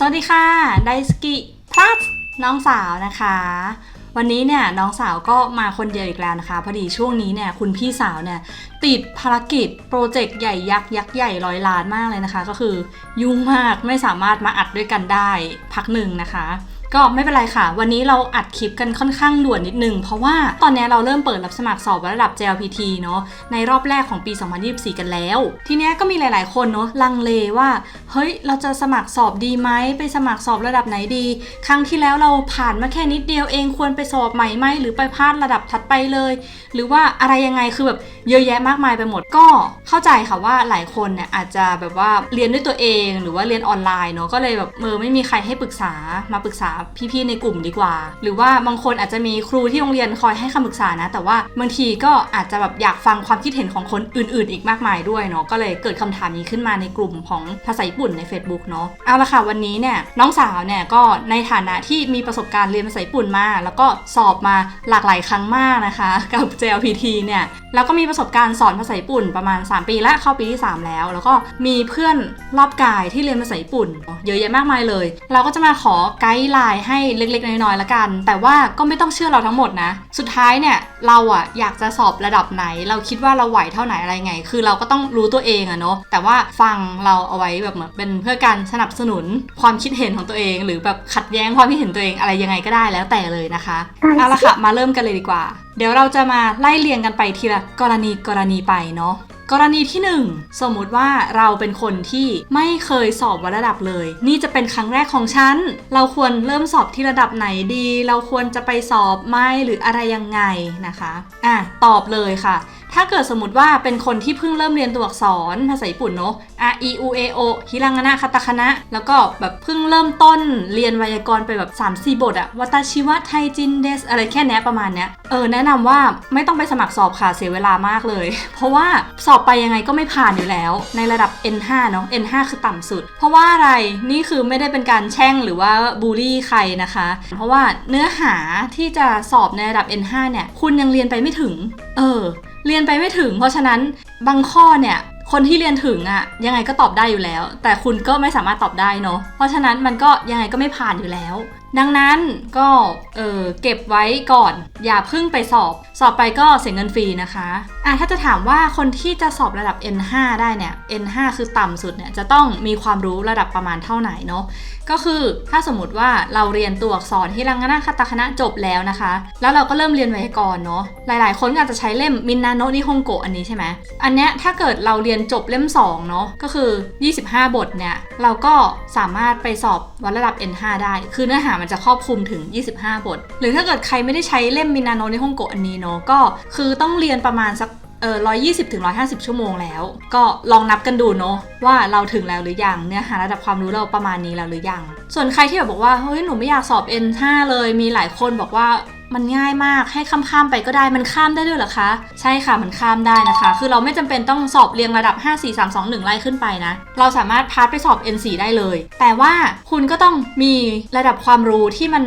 สวัสดีค่ะ ไดสกิพลัสน้องสาวนะคะ วันนี้เนี่ยน้องสาวก็มาคนเดียวอีกแล้วนะคะ พอดีช่วงนี้เนี่ยคุณพี่สาวเนี่ยติดภารกิจโปรเจกต์ใหญ่ยักษ์ยักษ์ใหญ่ร้อยล้านมากเลยนะคะ ก็คือยุ่งมากไม่สามารถมาอัดด้วยกันได้พักหนึ่งนะคะ ก็ไม่เป็นไรค่ะ วันนี้เราอัดคลิปกันค่อนข้างด่วนนิดนึง เพราะว่าตอนนี้เราเริ่มเปิดรับสมัครสอบระดับ JLPT เนาะในรอบแรกของปี 2024 กันแล้ว ทีเนี้ยก็มีหลาย ๆ คนเนาะลังเลว่า เฮ้ย เราจะสมัครสอบดีไหมไปสมัครสอบระดับไหนดี ครั้งที่แล้วเราผ่านมาแค่นิดเดียวเองควรไปสอบใหม่ไหมหรือไปพลาดระดับถัดไปเลย หรือว่าอะไรยังไงคือแบบ เยอะแยะมากมายไปหมดก็เข้าใจค่ะว่าหลายคนเนี่ยอาจจะแบบว่าเรียนด้วยตัวเองหรือว่าเรียนออนไลน์เนาะก็เลยแบบเออไม่มีใครให้ปรึกษามาปรึกษาพี่ๆในกลุ่มดีกว่า หรือว่าบางคนอาจจะมีครูที่โรงเรียนคอยให้คำปรึกษานะ แต่ว่าบางทีก็อาจจะแบบอยากฟังความคิดเห็นของคนอื่น ๆ อีกมากมายด้วยเนาะก็เลยเกิดคำถามนี้ขึ้นมาในกลุ่มของภาษาญี่ปุ่นใน Facebook เนาะเอาละค่ะวันนี้เนี่ยน้องสาวเนี่ยก็ในฐานะที่มีประสบการณ์เรียนภาษาญี่ปุ่นมา แล้วก็สอบมาหลากหลายครั้งมากนะคะ กับ JLPT เนี่ยแล้วก็มีประสสบการณ์สอนภาษาญี่ปุ่นประมาณ 3 ปีและเข้าปีที่ 3 แล้ว แล้วก็มีเพื่อนรอบกายที่เรียนภาษาญี่ปุ่น เยอะแยะมากมายเลย เราก็จะมาขอไกด์ไลน์ให้เล็กๆน้อยๆละกัน แต่ว่าก็ไม่ต้องเชื่อเราทั้งหมดนะ สุดท้ายเนี่ยเราอะอยากจะสอบระดับไหน เราคิดว่าเราไหวเท่าไหนอะไรไง คือเราก็ต้องรู้ตัวเองอะเนาะแต่ว่าฟังเราเอาไว้แบบเหมือนเป็นเพื่อการสนับสนุนความคิดเห็นของตัวเอง หรือแบบขัดแย้งความคิดเห็นตัวเองอะไรยังไงก็ได้แล้วแต่เลยนะคะเอาละค่ะมาเริ่มกันเลยดีกว่า เดี๋ยวเราจะมาไล่เรียงกันไปทีละกรณีกรณีไปเนาะ กรณีที่ 1 สมมุติว่าเราเป็นคนที่ไม่เคยสอบวัดระดับเลย นี่จะเป็นครั้งแรกของฉัน เราควรเริ่มสอบที่ระดับไหนดี เราควรจะไปสอบไหมหรืออะไรยังไงนะคะอะตอบเลยค่ะ ถ้าเกิดสมมติว่าเป็นคนที่เพิ่งเริ่มเรียนตัวอักษรภาษาญี่ปุ่นเนาะ a e u a o ฮิรังานะคาตาคานะแล้วก็แบบเพิ่งเริ่มต้นเรียนไวยากรณ์ไปแบบ3-4บทอะวัตชิวะไทจินเดสอะไรแค่เนี้ยประมาณเนี้ยเออแนะนำว่าไม่ต้องไปสมัครสอบค่ะเสียเวลามากเลย เพราะว่าสอบไปยังไงก็ไม่ผ่านอยู่แล้ว ในระดับ N5 เนาะ N5 คือต่ำสุด เพราะว่าอะไรนี่คือไม่ได้เป็นการแช่งหรือว่าบูลลี่ใครนะคะ เพราะว่าเนื้อหาที่จะสอบในระดับ N5 เนี่ยคุณยังเรียนไปไม่ถึง เออ เรียนไปไม่ถึง เพราะฉะนั้นบางข้อเนี่ยคนที่เรียนถึงอะยังไงก็ตอบได้อยู่แล้ว แต่คุณก็ไม่สามารถตอบได้เนาะเพราะฉะนั้นมันก็ยังไงก็ไม่ผ่านอยู่แล้ว ดังนั้นก็เออเก็บไว้ก่อน อย่าเพิ่งไปสอบ สอบไปก็เสียเงินฟรีนะคะอะถ้าจะถามว่าคนที่จะสอบระดับ N5 ได้เนี่ย N5 คือต่ำสุดเนี่ยจะต้องมีความรู้ระดับประมาณเท่าไหนเนาะ ก็คือถ้าสมมติว่าเราเรียนตัวอักษรที่รังนาคาตาคณะจบแล้วนะคะ แล้วเราก็เริ่มเรียนไวยากรณ์เนาะหลาย ๆ คนก็อาจจะใช้เล่มมินนาโนนิฮงโกอันนี้ใช่ไหมอันเนี้ยถ้าเกิดเราเรียนจบเล่ม2เนาะก็คือ 25 บทเนี่ยเราก็สามารถไปสอบวัดระดับ N5 ได้ คือเนื้อหามันจะครอบคลุมถึง 25 บท หรือถ้าเกิดใครไม่ได้ใช้เล่มมินนาโนนิฮงโกอันนี้เนาะก็คือต้องเรียนประมาณสัก เออร้อยยี่สิบถึงร้อยห้าสิบชั่วโมงแล้ว ก็ลองนับกันดูเนาะว่าเราถึงแล้วหรือยังเนื้อหาระดับความรู้เราประมาณนี้แล้วหรือยัง ส่วนใครที่แบบบอกว่าเฮ้ยหนูไม่อยากสอบ N5 เลยมีหลายคนบอกว่า มันง่ายมากให้ข้ามๆไปก็ได้มันข้ามได้ด้วยเหรอคะ ใช่ค่ะมันข้ามได้นะคะ คือเราไม่จำเป็นต้องสอบเรียงระดับ 5 4 3 2 1 ไล่ขึ้นไปนะ เราสามารถพาสไปสอบ N4 ได้เลย แต่ว่าคุณก็ต้องมีระดับความรู้ที่มัน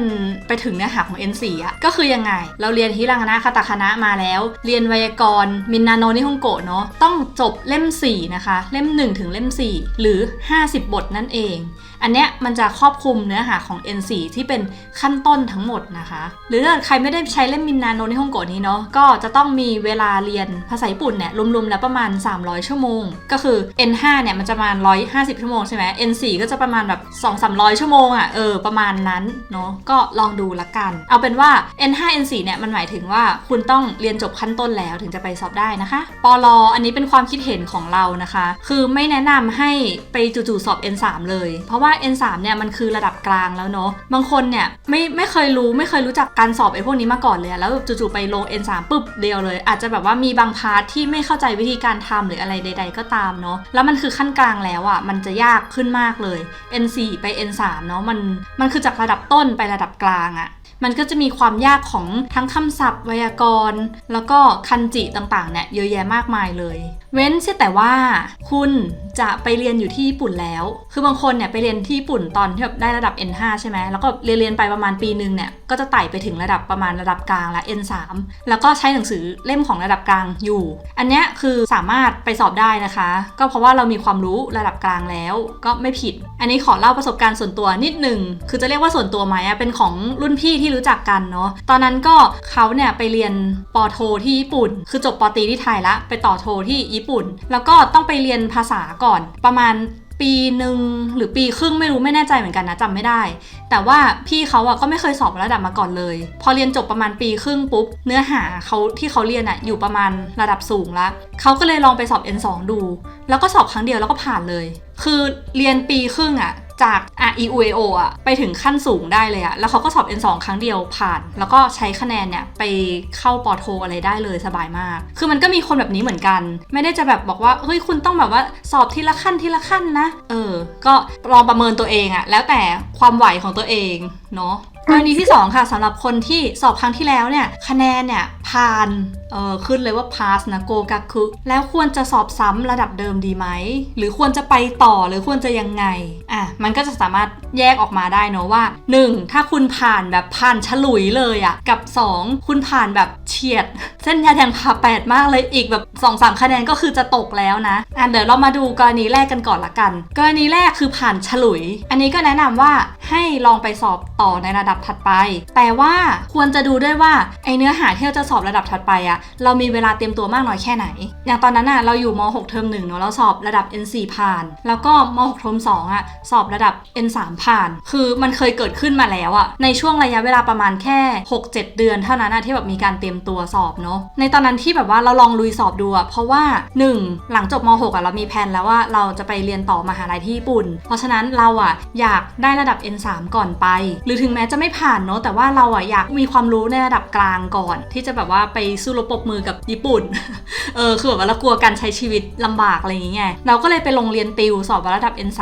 ไปถึงเนื้อหาของ N4 อะก็คือยังไง เราเรียนฮิรังนะคาตาคณะมาแล้ว เรียนไวยากรณ์มินนาโนนิฮงโกะเนาะต้องจบเล่ม 4 นะคะ เล่ม 1 ถึงเล่ม 4 หรือ 50 บทนั่นเอง อันเนี้ยมันจะครอบคลุมเนื้อหาของ N4 ที่เป็นขั้นต้นทั้งหมดนะคะ หรือถ้ารไม่ได้ใช้เล่มมินนาโนในฮ่องกงนี้เนาะก็จะต้องมีเวลาเรียนภาษาญี่ปุ่นเนี่ยรวมๆแล้วประมาณ 300 ชั่วโมง ก็คือ N5 เนี่ยมันจะประมาณ 150 ชั่วโมงใช่ไหม N4 ก็จะประมาณแบบ 2-300 ชั่วโมงอะ่ะเออประมาณนั้นเนาะก็ลองดูละกัน เอาเป็นว่า N5 N4 เนี่ยมันหมายถึงว่าคุณต้องเรียนจบขั้นต้นแล้วถึงจะไปสอบได้นะคะปลออันนี้เป็นความคิดเห็นของเรานะคะ คือไม่แนะนำให้ไปจู่ๆสอบ N3 เลย เพราะว่า N3 เนี่ยมันคือระดับกลางแล้วเนาะบางคนเนี่ยไม่ไม่เคยรู้ไม่เคยรู้จักการสอบพวกนี้มาก่อนเลยแล้วจู่ๆไปลง N3 ปุ๊บเดียวเลย อาจจะแบบว่ามีบางพาร์ทที่ไม่เข้าใจวิธีการทำหรืออะไรใด ๆ ก็ตามเนาะแล้วมันคือขั้นกลางแล้วอะ่ะมันจะยากขึ้นมากเลย N4 ไป N3 เนาะมันมันคือจากระดับต้นไประดับกลางอะ่ะมันก็จะมีความยากของทั้งคำศัพท์ไวยากรณ์ แล้วก็คันจิต่างๆเนี่ยเยอะแยะมากมายเลย เว้นเสียแต่ว่าคุณจะไปเรียนอยู่ที่ญี่ปุ่นแล้ว คือบางคนเนี่ยไปเรียนที่ญี่ปุ่นตอนที่แบบได้ระดับ N5 ใช่ไหมแล้วก็เรียนเรียนไปประมาณปีหนึ่งเนี่ย ก็จะไต่ไปถึงระดับประมาณระดับกลางและ N3 แล้วก็ใช้หนังสือเล่มของระดับกลางอยู่ อันนี้คือสามารถไปสอบได้นะคะ ก็เพราะว่าเรามีความรู้ระดับกลางแล้วก็ไม่ผิด อันนี้ขอเล่าประสบการณ์ส่วนตัวนิดหนึ่ง คือจะเรียกว่าส่วนตัวไหมอะเป็นของรุ่นพี่ที่รู้จักกันเนาะ ตอนนั้นก็เขาเนี่ยไปเรียนปอโทที่ญี่ปุ่น คือจบปอตรีที่ไทยละ ไปต่อโทที่ญี่ปุ่น แล้วก็ต้องไปเรียนภาษาก่อนประมาณปีหนึ่งหรือปีครึ่งไม่รู้ไม่แน่ใจเหมือนกันนะจำไม่ได้ แต่ว่าพี่เขาอะก็ไม่เคยสอบระดับมาก่อนเลย พอเรียนจบประมาณปีครึ่งปุ๊บ เนื้อหาเขาที่เขาเรียนอะอยู่ประมาณระดับสูงละเขาก็เลยลองไปสอบ N2 ดู แล้วก็สอบครั้งเดียวแล้วก็ผ่านเลย คือเรียนปีครึ่งอะ จาก R E U A O อะไปถึงขั้นสูงได้เลยอะแล้วเขาก็สอบ N2 ครั้งเดียวผ่าน แล้วก็ใช้คะแนนเนี่ยไปเข้าปอโทอะไรได้เลยสบายมาก คือมันก็มีคนแบบนี้เหมือนกัน ไม่ได้จะแบบบอกว่าเฮ้ยคุณต้องแบบว่าสอบทีละขั้นทีละขั้นนะ เออ ก็ลองประเมินตัวเองอะแล้วแต่ความไหวของตัวเองเนาะกรณีที่ 2 ค่ะสำหรับคนที่สอบครั้งที่แล้วเนี่ยคะแนนเนี่ยผ่าน เออขึ้นเลยว่า pass นะโกกักคุแล้วควรจะสอบซ้ำระดับเดิมดีไหม หรือควรจะไปต่อหรือควรจะยังไง อะ มันก็จะสามารถแยกออกมาได้เนอะว่า 1. ถ้าคุณผ่านแบบผ่านฉลุยเลยอะ่ะ กับ 2. คุณผ่านแบบเฉียด เส้นยาแดงผ่าแปดมากเลยอีกแบบ2อสคะแนนก็คือจะตกแล้วนะ อะเดี๋ยวเรามาดูกรณีแรกกันก่อนละกัน กรณีแรกคือผ่านฉลุย อันนี้ก็แนะนำว่าให้ลองไปสอบต่อในระดับถัดไป แต่ว่าควรจะดูด้วยว่าไอเนื้อหาที่เราจะสอบระดับถัดไปอะเรามีเวลาเตรียมตัวมากน้อยแค่ไหน อย่างตอนนั้นอะเราอยู่ม 6 เทอมหนึ่งเนาะเราสอบระดับ N4 ผ่าน แล้วก็ม 6 เทอม2อะสอบระดับ N3 ผ่าน คือมันเคยเกิดขึ้นมาแล้วอะในช่วงระยะเวลาประมาณแค่ 6-7 เดือนเท่านั้นอะที่แบบมีการเตรียมตัวสอบเนาะในตอนนั้นที่แบบว่าเราลองลุยสอบดูอะเพราะว่า 1. หลังจบม 6 อะเรามีแผนแล้วว่าเราจะไปเรียนต่อมหาลัยที่ญี่ปุ่น เพราะฉะนั้นเราอะอยากได้ระดับ N3 ก่อนไป หรือถึงแม้จะไม่ผ่านเนาะแต่ว่าเราอะอยากมีความรู้ในระดับกลางก่อน ที่จะแบบว่าไปสู้รบปรบมือกับญี่ปุ่น เออคือแบบว่าเรากลัวการใช้ชีวิตลำบากอะไรอย่างเงี้ยเราก็เลยไปลงเรียนติวสอบระดับ N3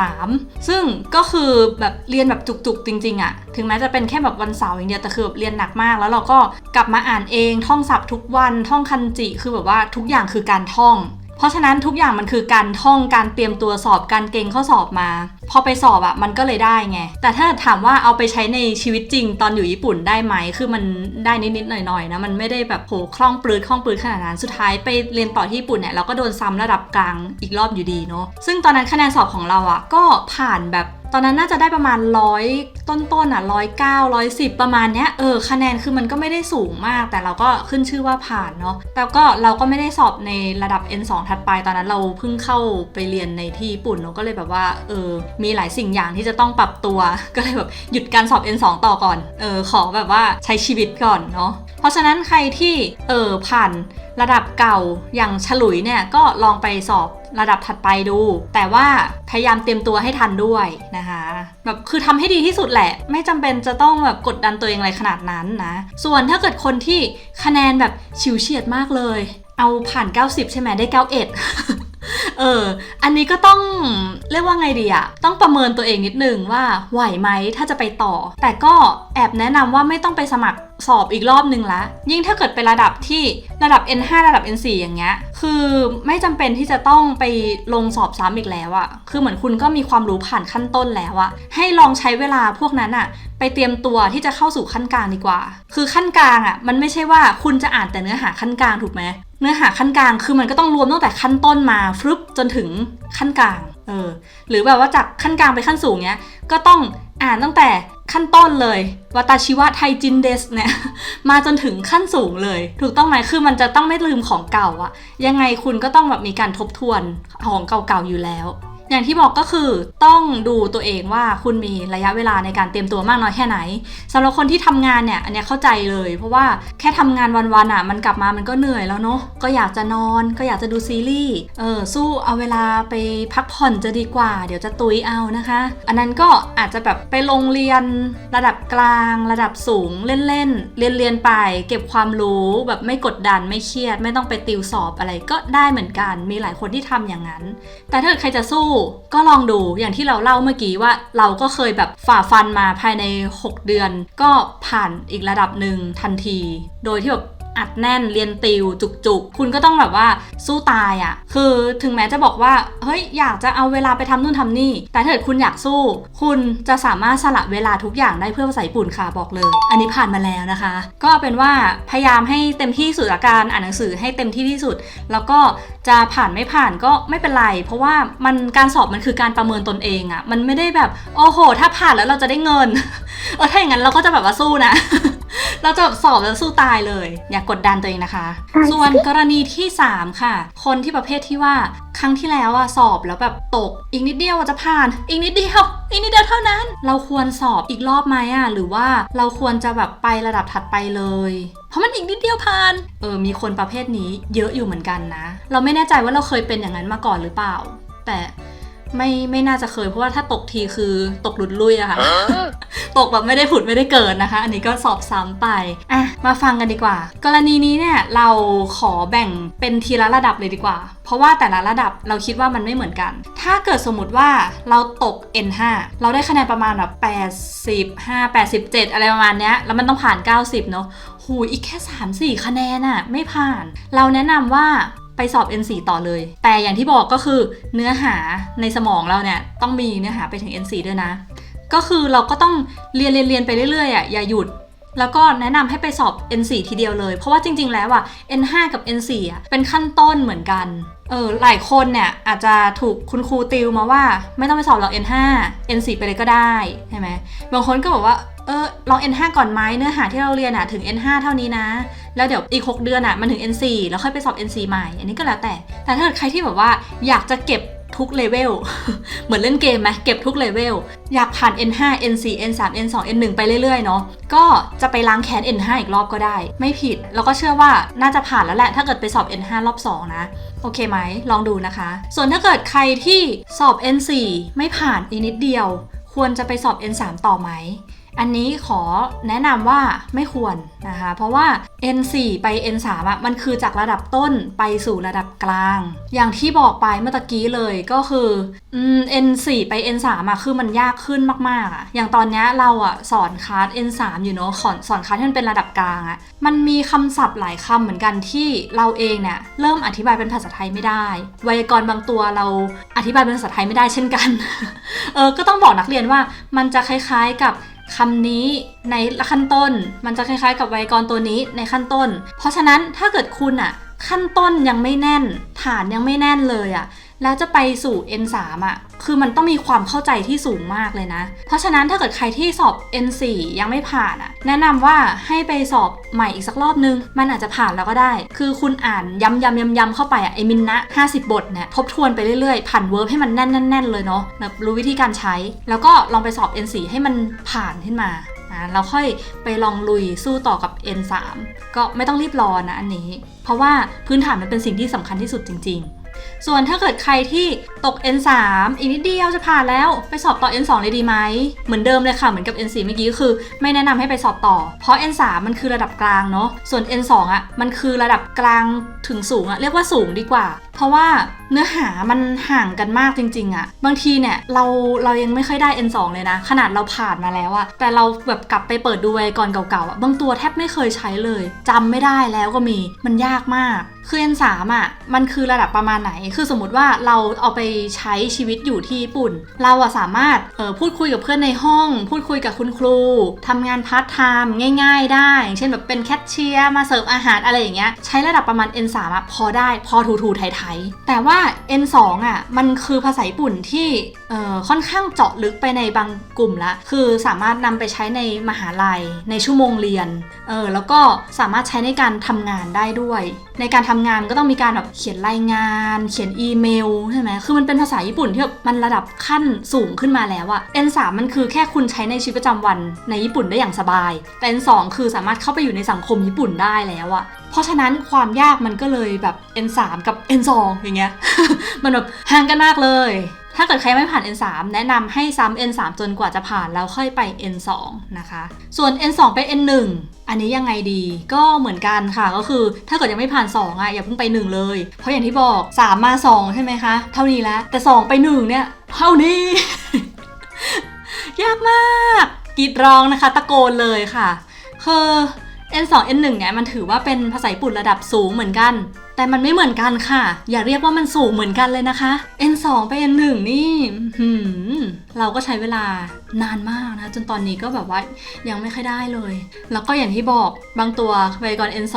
ซึ่งก็คือแบบเรียนแบบจุกๆจริงๆอะถึงแม้จะเป็นแค่แบบวันเสาร์อย่างเดียวแต่คือแบบเรียนหนักมาก แล้วเราก็กลับมาอ่านเองท่องศัพท์ทุกวันท่องคันจิคือแบบว่าทุกอย่างคือการท่อง เพราะฉะนั้นทุกอย่างมันคือการท่องการเตรียมตัวสอบการเก่งข้อสอบมา พอไปสอบอะมันก็เลยได้ไง แต่ถ้าถามว่าเอาไปใช้ในชีวิตจริงตอนอยู่ญี่ปุ่นได้ไหมคือมันได้นิดๆหน่อยๆนะมันไม่ได้แบบโหคล่องปลืดคล่องปลืดขนาดนั้นสุดท้ายไปเรียนต่อที่ญี่ปุ่นเนี่ยเราก็โดนซ้ำระดับกลางอีกรอบอยู่ดีเนาะซึ่งตอนนั้นคะแนนสอบของเราอะก็ผ่านแบบ ตอนนั้นน่าจะได้ประมาณร้อยต้นๆอะร้อยเก้าร้อยสิบประมาณเนี้ยเออคะแนนคือมันก็ไม่ได้สูงมาก แต่เราก็ขึ้นชื่อว่าผ่านเนาะแต่ก็เราก็ไม่ได้สอบในระดับ N2 ถัดไป ตอนนั้นเราเพิ่งเข้าไปเรียนในที่ญี่ปุ่นเราก็เลยแบบว่าเออมีหลายสิ่งอย่างที่จะต้องปรับตัว ก็เลยแบบหยุดการสอบ N2 ต่อก่อนเออขอแบบว่าใช้ชีวิตก่อนเนาะเพราะฉะนั้นใครที่เออผ่านระดับเก่าอย่างฉลุยเนี่ยก็ลองไปสอบ ระดับถัดไปดู แต่ว่าพยายามเตรียมตัวให้ทันด้วยนะคะแบบคือทำให้ดีที่สุดแหละ ไม่จำเป็นจะต้องแบบกดดันตัวเองอะไรขนาดนั้นนะ ส่วนถ้าเกิดคนที่คะแนนแบบฉิวเฉียดมากเลย เอาผ่าน 90 ใช่ไหมได้ 91 เออ อันนี้ก็ต้องเรียกว่าไงดีอะต้องประเมินตัวเองนิดนึงว่าไหวไหมถ้าจะไปต่อ แต่ก็แอบแนะนำว่าไม่ต้องไปสมัครสอบอีกรอบนึงละ ยิ่งถ้าเกิดเป็นระดับที่ระดับ N5 ระดับ N4 อย่างเงี้ย คือไม่จำเป็นที่จะต้องไปลงสอบซ้ำอีกแล้วอะคือเหมือนคุณก็มีความรู้ผ่านขั้นต้นแล้วอะให้ลองใช้เวลาพวกนั้นอะไปเตรียมตัวที่จะเข้าสู่ขั้นกลางดีกว่า คือขั้นกลางอะมันไม่ใช่ว่าคุณจะอ่านแต่เนื้อหาขั้นกลางถูกไหม เนื้อหาขั้นกลางคือมันก็ต้องรวมตั้งแต่ขั้นต้นมาฟลุปจนถึงขั้นกลางเออหรือแบบว่าจากขั้นกลางไปขั้นสูงเนี้ยก็ต้องอ่านตั้งแต่ขั้นต้นเลยวาตาชิวะไทจินเดสเนี่ยมาจนถึงขั้นสูงเลย ถูกต้องไหมคือมันจะต้องไม่ลืมของเก่าอะยังไงคุณก็ต้องแบบมีการทบทวนของเก่าๆอยู่แล้ว อย่างที่บอกก็คือต้องดูตัวเองว่าคุณมีระยะเวลาในการเตรียมตัวมากน้อยแค่ไหนสำหรับคนที่ทำงานเนี่ยอันนี้เข้าใจเลย เพราะว่าแค่ทำงานวันๆอะมันกลับมามันก็เหนื่อยแล้วเนาะก็อยากจะนอน ก็อยากจะดูซีรีส์เออสู้เอาเวลาไปพักผ่อนจะดีกว่า เดี๋ยวจะตุยเอานะคะ อันนั้นก็อาจจะแบบไปลงเรียนระดับกลาง ระดับสูงเล่นๆเรียนเรียนไปเก็บความรู้แบบไม่กดดันไม่เครียด ไม่ต้องไปติวสอบอะไรก็ได้เหมือนกัน มีหลายคนที่ทำอย่างนั้น แต่ถ้าเกิดใครจะสู้ก็ลองดูอย่างที่เราเล่าเมื่อกี้ว่า เราก็เคยแบบฝ่าฟันมาภายใน 6 เดือน ก็ผ่านอีกระดับหนึ่งทันที โดยที่แบบ อัดแน่นเรียนติวจุกๆ คุณก็ต้องแบบว่าสู้ตายอะ่ะ คือถึงแม้จะบอกว่า เฮ้ย อยากจะเอาเวลาไปทำนู่นทำนี่ แต่ถ้าเกิดคุณอยากสู้ คุณจะสามารถสละเวลาทุกอย่างได้เพื่อภาษาญี่ปุ่นค่ะบอกเลย อันนี้ผ่านมาแล้วนะคะ ก็เอาเป็นว่าพยายามให้เต็มที่สุดละกันอ่านหนังสือให้เต็มที่ที่สุด แล้วก็จะผ่านไม่ผ่านก็ไม่เป็นไร เพราะว่ามันการสอบมันคือการประเมินตนเองอะ่ะ มันไม่ได้แบบ โอ้โห ถ้าผ่านแล้วเราจะได้เงิน เออถ้าอย่างนั้นเราก็จะแบบว่าสู้นะ เราจะแบบสอบแล้วสู้ตายเลย อย่ากกดดันตัวเองนะคะ ส่วนกรณีที่ 3 ค่ะ คนที่ประเภทที่ว่าครั้งที่แล้วอะสอบแล้วแบบตก อีกนิดเดียวอะจะผ่าน อีกนิดเดียวอีกนิดเดียวเท่านั้น เราควรสอบอีกรอบไหมอะหรือว่าเราควรจะแบบไประดับถัดไปเลย เพราะมันอีกนิดเดียวผ่านเออมีคนประเภทนี้เยอะอยู่เหมือนกันนะ เราไม่แน่ใจว่าเราเคยเป็นอย่างนั้นมาก่อนหรือเปล่า แต่ ไม่ไม่น่าจะเคย เพราะว่าถ้าตกทีคือตกหลุดลุยอะค่ะ ตกแบบไม่ได้ผุดไม่ได้เกิดนะคะ อันนี้ก็สอบซ้ำไปอะมาฟังกันดีกว่า กรณีนี้เนี่ยเราขอแบ่งเป็นทีละระดับเลยดีกว่า เพราะว่าแต่ละระดับเราคิดว่ามันไม่เหมือนกัน ถ้าเกิดสมมติว่าเราตก N5 เราได้คะแนนประมาณแบบ85 87 อะไรประมาณเนี้ยแล้วมันต้องผ่าน 90 เนอะหูยอีกแค่ 3-4 คะแนนอะไม่ผ่าน เราแนะนำว่า ไปสอบ N4 ต่อเลย แต่อย่างที่บอกก็คือเนื้อหาในสมองเราเนี่ยต้องมีเนื้อหาไปถึง N4 ด้วยนะ ก็คือเราก็ต้องเรียนเรียนเรียนไปเรื่อยๆอะอย่าหยุดแล้วก็แนะนำให้ไปสอบ N4 ทีเดียวเลย เพราะว่าจริง ๆ แล้วอะ N5 กับ N4 อะเป็นขั้นต้นเหมือนกัน เออ หลายคนเนี่ยอาจจะถูกคุณครูติวมาว่า ไม่ต้องไปสอบหรอก N5 N4 ไปเลยก็ได้ใช่ไหมบางคนก็บอกว่า เออลอง N5 ก่อนไหมเนื้อหาที่เราเรียนอะถึง N5 เท่านี้นะ แล้วเดี๋ยวอีก 6 เดือนอะมันถึง N4 แล้วค่อยไปสอบ N4 ใหม่ อันนี้ก็แล้วแต่ แต่ถ้าเกิดใครที่แบบว่าอยากจะเก็บทุกเลเวล เหมือนเล่นเกมไหมเก็บทุกเลเวล อยากผ่าน N5 N4 N3 N2 N1 ไปเรื่อยๆ เนาะ ก็จะไปล้างแค้น N5 อีกรอบก็ได้ ไม่ผิด แล้วก็เชื่อว่าน่าจะผ่านแล้วแหละ ถ้าเกิดไปสอบ N5 รอบ 2 นะ โอเคไหม ลองดูนะคะ ส่วนถ้าเกิดใครที่สอบ N4 ไม่ผ่านอีกนิดเดียว ควรจะไปสอบ N3 ต่อไหม อันนี้ขอแนะนำว่าไม่ควรนะคะ เพราะว่า N4 ไป N3 อะมันคือจากระดับต้นไปสู่ระดับกลาง อย่างที่บอกไปเมื่อกี้เลยก็คืออืม N4 ไป N3 อะคือมันยากขึ้นมากๆอะอย่างตอนนี้เราอะสอนคลาส N3 อยู่เนาะสอนสอนคลาสที่มันเป็นระดับกลางอะมันมีคำศัพท์หลายคำเหมือนกันที่เราเองเนี่ยเริ่มอธิบายเป็นภาษาไทยไม่ได้ ไวยากรณ์บางตัวเราอธิบายเป็นภาษาไทยไม่ได้เช่นกันเออก็ต้องบอกนักเรียนว่ามันจะคล้ายๆกับ คำนี้ในขั้นต้น มันจะคล้ายๆ กับไวยากรณ์ตัวนี้ในขั้นต้น เพราะฉะนั้นถ้าเกิดคุณอะขั้นต้นยังไม่แน่น ฐานยังไม่แน่นเลยอะ แล้วจะไปสู่ N3 อะคือมันต้องมีความเข้าใจที่สูงมากเลยนะ เพราะฉะนั้นถ้าเกิดใครที่สอบ N4 ยังไม่ผ่านอะแนะนำว่าให้ไปสอบใหม่อีกสักรอบนึง มันอาจจะผ่านแล้วก็ได้ คือคุณอ่านย้ำย้ำย้ำย้ำเข้าไปอะไอมินนะ 50 บทเนี่ยทบทวนไปเรื่อยๆ ผ่านเวิร์บให้มันแน่น ๆ เลยเนาะแบบรู้วิธีการใช้ แล้วก็ลองไปสอบ N4 ให้มันผ่านขึ้นมาอ่าเราค่อยไปลองลุยสู้ต่อกับ N3 ก็ไม่ต้องรีบรอนะอันนี้ เพราะว่าพื้นฐานมันเป็นสิ่งที่สำคัญที่สุดจริง ๆ ส่วนถ้าเกิดใครที่ตก N3 อีกนิดเดียวจะผ่านแล้วไปสอบต่อ N2 เลยดีไหม เหมือนเดิมเลยค่ะ เหมือนกับ N4 เมื่อกี้คือ ไม่แนะนำให้ไปสอบต่อ เพราะ N3 มันคือระดับกลางเนาะส่วน N2 อะมันคือระดับกลางถึงสูงอะเรียกว่าสูงดีกว่า เพราะว่าเนื้อหามันห่างกันมากจริง ๆอะบางทีเนี่ยเราเรายังไม่ค่อยได้ N2 เลยนะ ขนาดเราผ่านมาแล้วอะแต่เราแบบกลับไปเปิดดูไวกรณ์เก่าๆอะบางตัวแทบไม่เคยใช้เลยจำไม่ได้แล้วก็มีมันยากมาก คือ N3 อะมันคือระดับประมาณไหน คือสมมติว่าเราเอาไปใช้ชีวิตอยู่ที่ญี่ปุ่น เราอะสามารถเออพูดคุยกับเพื่อนในห้อง พูดคุยกับคุณครูทำงานพาร์ทไทม์ง่าย ๆ ได้อย่างเช่นแบบเป็นแคชเชียร์มาเสิร์ฟอาหารอะไรอย่างเงี้ยใช้ระดับประมาณ N3 อะพอได้พอถูๆไทยๆแต่ว่า N2 อะ มันคือภาษาญี่ปุ่นที่ ค่อนข้างเจาะลึกไปในบางกลุ่มละ คือสามารถนำไปใช้ในมหาลัย ในชั่วโมงเรียน เออแล้วก็สามารถใช้ในการทำงานได้ด้วย ในการทำงานก็ต้องมีการแบบเขียนรายงาน เขียนอีเมลใช่ไหมคือมันเป็นภาษาญี่ปุ่นที่แบบมันระดับขั้นสูงขึ้นมาแล้วอะ N3 มันคือแค่คุณใช้ในชีวิตประจำวันในญี่ปุ่นได้อย่างสบาย แต่ N2 คือสามารถเข้าไปอยู่ในสังคมญี่ปุ่นได้แล้วอะเพราะฉะนั้นความยากมันก็เลยแบบ N3 กับ N2 อย่างเงี้ย มันแบบห่างกันมากเลย ถ้าเกิดใครไม่ผ่าน N3 แนะนำให้ซ้ำ N3 จนกว่าจะผ่านแล้วค่อยไป N2 นะคะ ส่วน N2 ไป N1 อันนี้ยังไงดีก็เหมือนกันค่ะก็คือ ถ้าเกิดยังไม่ผ่าน 2อะอย่าเพิ่งไป 1 เลย เพราะอย่างที่บอก 3 มา 2 ใช่ไหมคะ เท่านี้แล้วแต่ 2 ไป 1 เนี่ย เท่านี้ ยากมากกรีดร้องนะคะ ตะโกนเลยค่ะคือ N2 N1 เนี่ยมันถือว่าเป็นภาษาญี่ปุ่นระดับสูงเหมือนกัน แต่มันไม่เหมือนกันค่ะ อย่าเรียกว่ามันสูงเหมือนกันเลยนะคะ N2 ไป N1 นี่หืมเราก็ใช้เวลานานมากนะ จนตอนนี้ก็แบบว่ายังไม่ค่อยได้เลย แล้วก็อย่างที่บอกบางตัวไปก่อน N2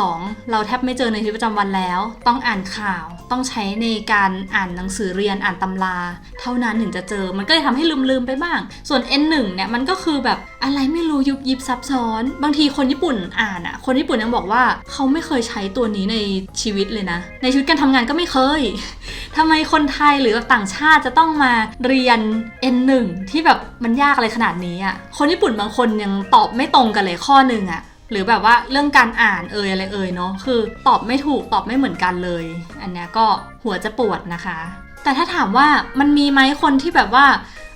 เราแทบไม่เจอในชีวิตประจำวันแล้ว ต้องอ่านข่าว ต้องใช้ในการอ่านหนังสือเรียนอ่านตำรา เท่านั้นถึงจะเจอ มันก็เลยทำให้ลืมๆไปบ้าง ส่วน N1 เนี่ยมันก็คือแบบอะไรไม่รู้ยุบยิบซับซ้อน บางทีคนญี่ปุ่นอ่านอะคนญี่ปุ่นยังบอกว่าเขาไม่เคยใช้ตัวนี้ในชีวิตเลยนะ ในชีวิตการทำงานก็ไม่เคยทำไมคนไทยหรือต่างชาติจะต้องมาเรียน N1 ที่แบบมันยากอะไรขนาดนี้อะ่ะคนญี่ปุ่นบางคนยังตอบไม่ตรงกันเลยข้อหนึ่งอะ หรือแบบว่าเรื่องการอ่านเอ่ยอะไรเอ่ยเนาะคือตอบไม่ถูกตอบไม่เหมือนกันเลย อันนี้ก็หัวจะปวดนะคะ แต่ถ้าถามว่ามันมีไหมคนที่แบบว่า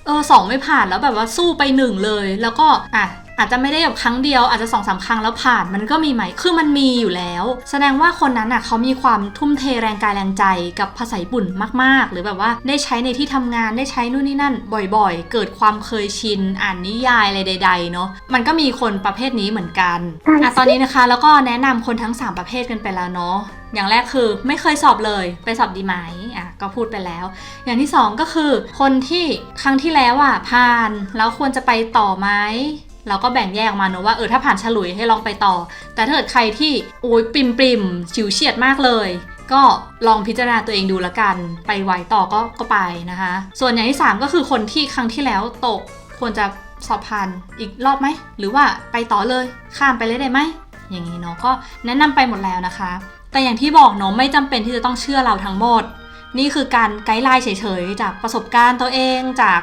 เออสองไม่ผ่านแล้วแบบว่าสู้ไปหนึ่งเลย แล้วก็อะ อาจจะไม่ได้แบบครั้งเดียวอาจจะสองสามครั้งแล้วผ่านมันก็มีไหมคือมันมีอยู่แล้ว แสดงว่าคนนั้นอะเขามีความทุ่มเทแรงกายแรงใจกับภาษาญี่ปุ่นมาก ๆ หรือแบบว่าได้ใช้ในที่ทำงานได้ใช้นู่นนี่นั่น บ่อยๆ เกิดความเคยชินอ่านนิยายอะไรใด ๆ เนาะมันก็มีคนประเภทนี้เหมือนกันอะตอนนี้นะคะ แล้วก็แนะนำคนทั้ง 3 ประเภทกันไปแล้วเนาะอย่างแรกคือไม่เคยสอบเลยไปสอบดีไหมอะก็พูดไปแล้ว อย่างที่สองก็คือ คนที่ครั้งที่แล้วอะผ่านแล้วควรจะไปต่อไหม เราก็แบ่งแยกออกมาเนอะว่าเออถ้าผ่านฉลุยให้ลองไปต่อ แต่ถ้าเกิดใครที่โอ้ยปริมปริมๆฉิวเฉียดมากเลย ก็ลองพิจารณาตัวเองดูละกัน ไปไหวต่อก็ก็ไปนะคะ ส่วนอย่างที่ 3 ก็คือคนที่ครั้งที่แล้วตกควรจะสอบผ่านอีกรอบไหม หรือว่าไปต่อเลยข้ามไปเลยได้ไหมอย่างนี้เนาะก็แนะนำไปหมดแล้วนะคะ แต่อย่างที่บอกเนาะไม่จำเป็นที่จะต้องเชื่อเราทั้งหมด นี่คือการไกด์ไลน์เฉยๆ จากประสบการณ์ตัวเองจาก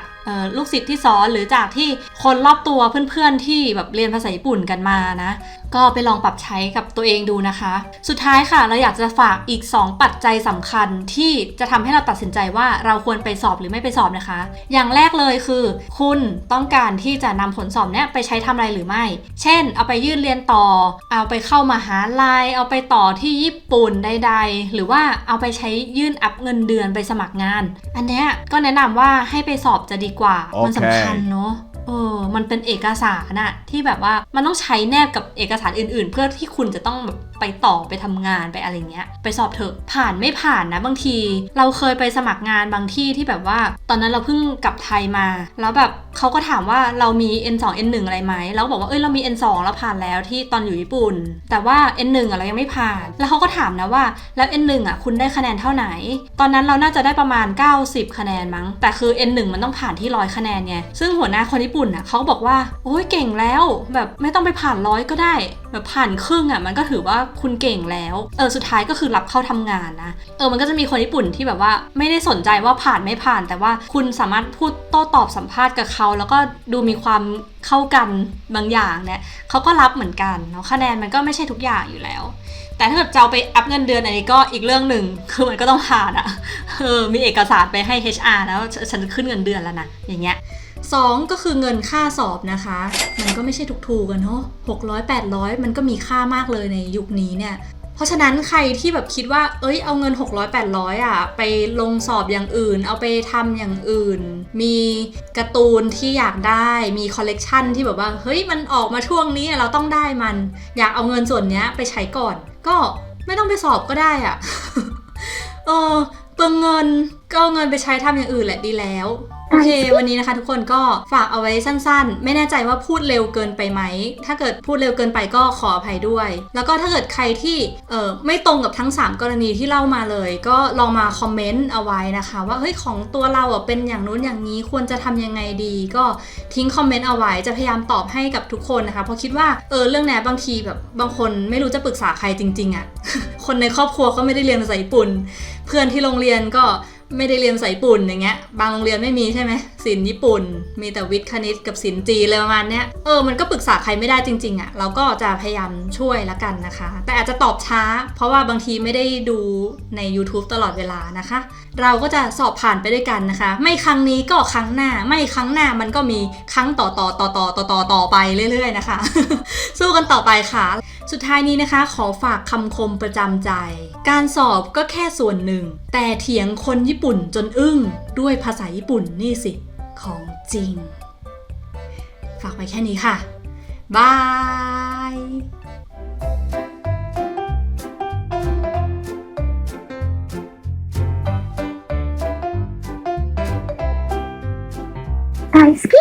ลูกศิษย์ที่สอนหรือจากที่คนรอบตัวเพื่อนๆที่แบบเรียนภาษาญี่ปุ่นกันมานะ ก็ไปลองปรับใช้กับตัวเองดูนะคะ สุดท้ายค่ะ เราอยากจะฝากอีก 2 ปัจจัยสำคัญที่จะทำให้เราตัดสินใจว่าเราควรไปสอบหรือไม่ไปสอบนะคะ อย่างแรกเลยคือ คุณต้องการที่จะนำผลสอบเนี้ยไปใช้ทำอะไรหรือไม่ เช่น เอาไปยื่นเรียนต่อ เอาไปเข้ามาหาลัยเอาไปต่อที่ญี่ปุ่นใด ๆ หรือว่าเอาไปใช้ยื่นอัพเงินเดือนไปสมัครงาน อันเนี้ยก็แนะนำว่าให้ไปสอบจะดีกว่า มันสำคัญเนาะเออ มันเป็นเอกสารน่ะที่แบบว่ามันต้องใช้แนบกับเอกสารอื่น ๆ เพื่อที่คุณจะต้องแบบไปต่อไปทำงานไปอะไรเงี้ย ไปสอบเถอะผ่านไม่ผ่านนะบางที เราเคยไปสมัครงานบางที่ที่แบบว่า ตอนนั้นเราเพิ่งกลับไทยมา แล้วแบบเขาก็ถามว่าเรามี N2 N1 อะไรไหมแล้วก็บอกว่าเอ้ยเรามี N2 แล้วผ่านแล้วที่ตอนอยู่ญี่ปุ่น แต่ว่า N1 อะเรายังไม่ผ่าน แล้วเขาก็ถามนะว่าแล้ว N1 อะคุณได้คะแนนเท่าไหน ตอนนั้นเราน่าจะได้ประมาณ 90 คะแนนมั้ง แต่คือ N1 มันต้องผ่านที่ร้อยคะแนนไงซึ่งหัวหน้าคนญี่ปุ่นอะเขาก็บอกว่าโอ้ยเก่งแล้ว แบบไม่ต้องไปผ่านร้อยก็ได้ แบบผ่านครึ่งอะมันก็ถือว่าคุณเก่งแล้ว เออสุดท้ายก็คือรับเข้าทำงานนะ เออมันก็จะมีคนญี่ปุ่นที่แบบว่าไม่ได้สนใจว่าผ่านไม่ผ่าน แต่ว่าคุณสามารถพูดโต้ตอบสัมภาษณ์กับเขา แล้วก็ดูมีความเข้ากันบางอย่างเนี่ยเขาก็รับเหมือนกันเนาะคะแนนมันก็ไม่ใช่ทุกอย่างอยู่แล้วแต่ถ้าเกิดจะเอาไปอัพเงินเดือนอันนี้ก็อีกเรื่องหนึ่งคือมันก็ต้องผ่านอะเออมีเอกสารไปให้ HR นะว่าฉันขึ้นเงินเดือนแล้วนะอย่างเงี้ย สองก็คือเงินค่าสอบนะคะ มันก็ไม่ใช่ถูกๆกันเนาะหกร้อยแปดร้อยมันก็มีค่ามากเลยในยุคนี้เนี่ยเพราะฉะนั้นใครที่แบบคิดว่า เอ้ย เอาเงิน 600 800 อะ ไปลงสอบอย่างอื่น เอาไปทำอย่างอื่น มีการ์ตูนที่อยากได้ มีคอลเลกชันที่แบบว่า เฮ้ย มันออกมาช่วงนี้เราต้องได้มัน อยากเอาเงินส่วนนี้ไปใช้ก่อน ก็ไม่ต้องไปสอบก็ได้อะ เออเปลืองเงินก็เอาเงินไปใช้ทำอย่างอื่นแหละดีแล้ว โอเค วันนี้นะคะทุกคนก็ฝากเอาไว้สั้นๆ ไม่แน่ใจว่าพูดเร็วเกินไปไหม ถ้าเกิดพูดเร็วเกินไปก็ขออภัยด้วย แล้วก็ถ้าเกิดใครที่เออไม่ตรงกับทั้ง 3 กรณีที่เล่ามาเลย ก็ลองมาคอมเมนต์เอาไว้นะคะ ว่าเฮ้ยของตัวเราอะเป็นอย่างนู้นอย่างนี้ควรจะทำยังไงดี ก็ทิ้งคอมเมนต์เอาไว้จะพยายามตอบให้กับทุกคนนะคะ เพราะคิดว่าเออเรื่องเนี้บางทีแบบบางคนไม่รู้จะปรึกษาใครจริง ๆอะคนในครอบครัวก็ไม่ได้เรียนภาษาญี่ปุ่น เพื่อนที่โรงเรียนก็ไม่ได้เรียนสายปุ่นอย่างเงี้ย บางโรงเรียนไม่มีใช่ไหม ศิลป์ญี่ปุ่น มีแต่วิทย์คณิตกับศิลป์จีนเลยประมาณเนี้ยเออมันก็ปรึกษาใครไม่ได้จริงๆอะ่ะเราก็จะพยายามช่วยละกันนะคะ แต่อาจจะตอบช้า เพราะว่าบางทีไม่ได้ดูใน YouTube ตลอดเวลานะคะ เราก็จะสอบผ่านไปด้วยกันนะคะ ไม่ครั้งนี้ก็ครั้งหน้า ไม่ครั้งหน้ามันก็มีครั้งต่อต่อต่อต่อต่อต่อต่อไปเรื่อย ๆ นะคะ สู้กันต่อไปค่ะ สุดท้ายนี้นะคะ ขอฝากคำคมประจำใจ การสอบก็แค่ส่วนหนึ่ง แต่เถียงคนญี่ปุ่นจนอึ้งด้วยภาษาญี่ปุ่นนี่สิ ของจริง ฝากไว้แค่นี้ค่ะ บายไอส์ค